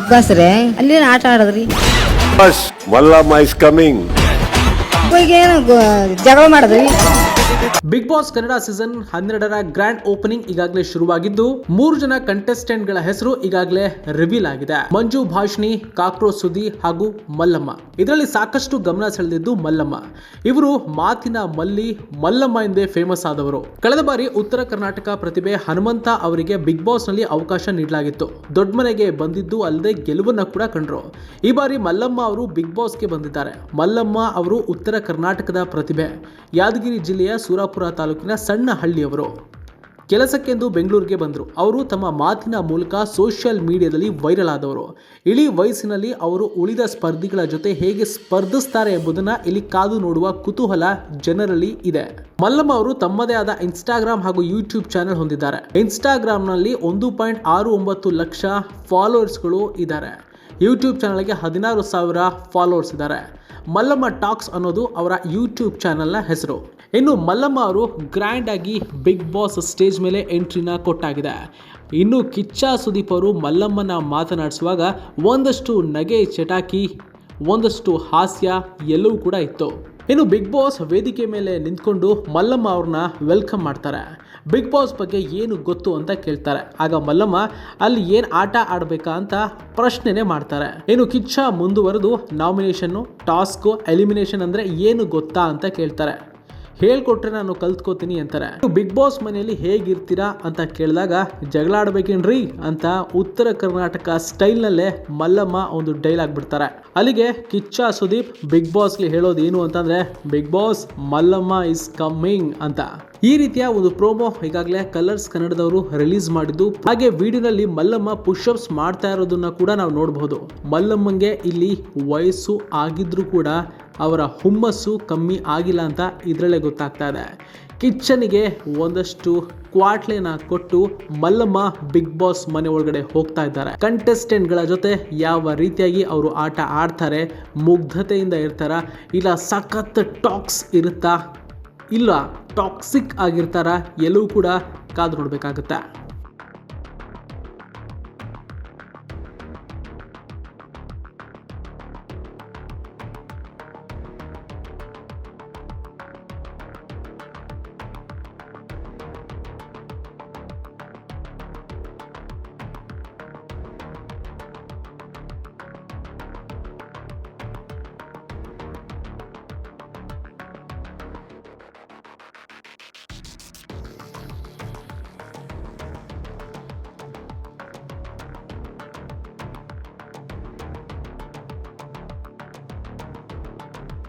Big boss ರೇ ಅಲ್ಲಿ ಆಟ ಆಡೋದ್ರಿ? ಬಸ್ ವಲ್ಲಮ್ಮ ಇಸ್ ಕಮಿಂಗ್ ಈಗ ಏನು ಗೊ- ಜಗಳ ಮಾಡಿದ್ರಿ? ಬಿಗ್ ಬಾಸ್ ಕನ್ನಡ ಸೀಸನ್ ಹನ್ನೆರಡರ ಗ್ರ್ಯಾಂಡ್ ಓಪನಿಂಗ್ ಈಗಾಗಲೇ ಶುರುವಾಗಿದ್ದು, ಮೂರು ಜನ ಕಂಟೆಸ್ಟೆಂಟ್ಗಳ ಹೆಸರು ಈಗಾಗಲೇ ರಿವೀಲ್ ಆಗಿದೆ. ಮಂಜು, ಭಾಷಣಿ, ಕಾಕ್ರೋಚ್ ಸುದಿ ಹಾಗೂ ಮಲ್ಲಮ್ಮ. ಇದರಲ್ಲಿ ಸಾಕಷ್ಟು ಗಮನ ಸೆಳೆದಿದ್ದು ಮಲ್ಲಮ್ಮ. ಇವರು ಮಾತಿನ ಮಲ್ಲಿ ಮಲ್ಲಮ್ಮ ಎಂದೇ ಫೇಮಸ್ ಆದವರು. ಕಳೆದ ಬಾರಿ ಉತ್ತರ ಕರ್ನಾಟಕ ಪ್ರತಿಭೆ ಹನುಮಂತ ಅವರಿಗೆ ಬಿಗ್ ಬಾಸ್ನಲ್ಲಿ ಅವಕಾಶ ನೀಡಲಾಗಿತ್ತು. ದೊಡ್ಡ ಮನೆಗೆ ಬಂದಿದ್ದು ಅಲ್ಲದೆ ಗೆಲುವನ್ನ ಕೂಡ ಕಂಡ್ರು. ಈ ಬಾರಿ ಮಲ್ಲಮ್ಮ ಅವರು ಬಿಗ್ ಬಾಸ್ಗೆ ಬಂದಿದ್ದಾರೆ. ಮಲ್ಲಮ್ಮ ಅವರು ಉತ್ತರ ಕರ್ನಾಟಕದ ಪ್ರತಿಭೆ. ಯಾದಗಿರಿ ಜಿಲ್ಲೆಯ ಸೂರಾಪುರ ತಾಲೂಕಿನ ಸಣ್ಣ ಹಳ್ಳಿಯವರು ಕೆಲಸಕ್ಕೆಂದು ಬೆಂಗಳೂರಿಗೆ ಬಂದರು. ಅವರು ತಮ್ಮ ಮಾತಿನ ಮೂಲಕ ಸೋಷಿಯಲ್ ಮೀಡಿಯಾದಲ್ಲಿ ವೈರಲ್ ಆದವರು. ಇಳಿ ವಯಸ್ಸಿನಲ್ಲಿ ಅವರು ಉಳಿದ ಸ್ಪರ್ಧಿಗಳ ಜೊತೆ ಹೇಗೆ ಸ್ಪರ್ಧಿಸ್ತಾರೆ ಎಂಬುದನ್ನು ಇಲ್ಲಿ ಕಾದು ನೋಡುವ ಕುತೂಹಲ ಜನರಲ್ಲಿ ಇದೆ. ಮಲ್ಲಮ್ಮ ಅವರು ತಮ್ಮದೇ ಆದ ಇನ್ಸ್ಟಾಗ್ರಾಮ್ ಹಾಗೂ ಯೂಟ್ಯೂಬ್ ಚಾನೆಲ್ ಹೊಂದಿದ್ದಾರೆ. ಇನ್ಸ್ಟಾಗ್ರಾಮ್ನಲ್ಲಿ ಒಂದು ಪಾಯಿಂಟ್ ಆರು ಒಂಬತ್ತು ಲಕ್ಷ ಫಾಲೋವರ್ಸ್ಗಳು ಇದ್ದಾರೆ. ಯೂಟ್ಯೂಬ್ ಚಾನಲ್ಗೆ ಹದಿನಾರು ಸಾವಿರ ಫಾಲೋವರ್ಸ್ ಇದ್ದಾರೆ. ಮಲ್ಲಮ್ಮ ಟಾಕ್ಸ್ ಅನ್ನೋದು ಅವರ ಯೂಟ್ಯೂಬ್ ಚಾನಲ್ನ ಹೆಸರು. ಇನ್ನು ಮಲ್ಲಮ್ಮ ಅವರು ಗ್ರ್ಯಾಂಡ್ ಆಗಿ ಬಿಗ್ ಬಾಸ್ ಸ್ಟೇಜ್ ಮೇಲೆ ಎಂಟ್ರಿನ ಕೊಟ್ಟಾಗಿದೆ. ಇನ್ನು ಕಿಚ್ಚ ಸುದೀಪ್ ಅವರು ಮಲ್ಲಮ್ಮನ ಮಾತನಾಡಿಸುವಾಗ ಒಂದಷ್ಟು ನಗೆ ಚಟಾಕಿ, ಒಂದಷ್ಟು ಹಾಸ್ಯ ಎಲ್ಲವೂ ಕೂಡ ಇತ್ತು. ಇನ್ನು ಬಿಗ್ ಬಾಸ್ ವೇದಿಕೆ ಮೇಲೆ ನಿಂತ್ಕೊಂಡು ಮಲ್ಲಮ್ಮ ಅವ್ರನ್ನ ವೆಲ್ಕಮ್ ಮಾಡ್ತಾರೆ. ಬಿಗ್ ಬಾಸ್ ಬಗ್ಗೆ ಏನು ಗೊತ್ತು ಅಂತ ಕೇಳ್ತಾರೆ. ಆಗ ಮಲ್ಲಮ್ಮ, ಅಲ್ಲಿ ಏನು ಆಟ ಆಡಬೇಕಾ ಅಂತ ಪ್ರಶ್ನೆನೇ ಮಾಡ್ತಾರೆ. ಏನು ಕಿಚ್ಚ ಮುಂದುವರೆದು ನಾಮಿನೇಷನ್ನು ಟಾಸ್ಕು ಎಲಿಮಿನೇಷನ್ ಅಂದರೆ ಏನು ಗೊತ್ತಾ ಅಂತ ಕೇಳ್ತಾರೆ. ಹೇಳ್ಕೊಟ್ರೆ ನಾನು ಕಲ್ತ್ಕೋತೀನಿ ಅಂತಾರೆ. ಬಿಗ್ ಬಾಸ್ ಮನೆಯಲ್ಲಿ ಹೇಗಿರ್ತೀರಾ ಅಂತ ಕೇಳಿದಾಗ ಜಗಳ ಆಡ್ಬೇಕೇನ್ರಿ ಅಂತ ಉತ್ತರ ಕರ್ನಾಟಕ ಸ್ಟೈಲ್ನಲ್ಲೇ ಮಲ್ಲಮ್ಮ ಒಂದು ಡೈಲಾಗ್ ಬಿಡ್ತಾರೆ. ಅಲ್ಲಿಗೆ ಕಿಚ್ಚ ಸುದೀಪ್ ಬಿಗ್ ಬಾಸ್ಗೆ ಹೇಳೋದು ಏನು ಅಂತಂದ್ರೆ, big boss, Mallamma is coming ಅಂತ. ಈ ರೀತಿಯ ಒಂದು ಪ್ರೋಮೋ ಈಗಾಗಲೇ ಕಲರ್ಸ್ ಕನ್ನಡದವರು ರಿಲೀಸ್ ಮಾಡಿದ್ದು, ಹಾಗೆ ವಿಡಿಯೋನಲ್ಲಿ ಮಲ್ಲಮ್ಮ ಪುಷಪ್ಸ್ ಮಾಡ್ತಾ ಇರೋದನ್ನ ಕೂಡ ನಾವು ನೋಡಬಹುದು ಮಲ್ಲಮ್ಮಂಗೆ ಇಲ್ಲಿ ವಯಸ್ಸು ಆಗಿದ್ರೂ ಕೂಡ ಅವರ ಹುಮ್ಮಸ್ಸು ಕಮ್ಮಿ ಆಗಿಲ್ಲ ಅಂತ ಇದರಲ್ಲೇ ಗೊತ್ತಾಗ್ತಾ ಇದೆ. ಕಿಚ್ಚನಿಗೆ ಒಂದಷ್ಟು ಕ್ವಾಟ್ಲೆನ ಕೊಟ್ಟು ಮಲ್ಲಮ್ಮ ಬಿಗ್ ಬಾಸ್ ಮನೆ ಒಳಗಡೆ ಹೋಗ್ತಾ ಇದ್ದಾರೆ. ಕಂಟೆಸ್ಟೆಂಟ್ಗಳ ಜೊತೆ ಯಾವ ರೀತಿಯಾಗಿ ಅವರು ಆಟ ಆಡ್ತಾರೆ, ಮುಗ್ಧತೆಯಿಂದ ಇರ್ತಾರ, ಇಲ್ಲ ಸಖತ್ ಟಾಕ್ಸ್ ಇರುತ್ತಾ, ಇಲ್ಲ ಟಾಕ್ಸಿಕ್ ಆಗಿರ್ತಾರ, ಎಲ್ಲವೂ ಕೂಡ ಕಾದು ನೋಡಬೇಕಾಗುತ್ತೆ.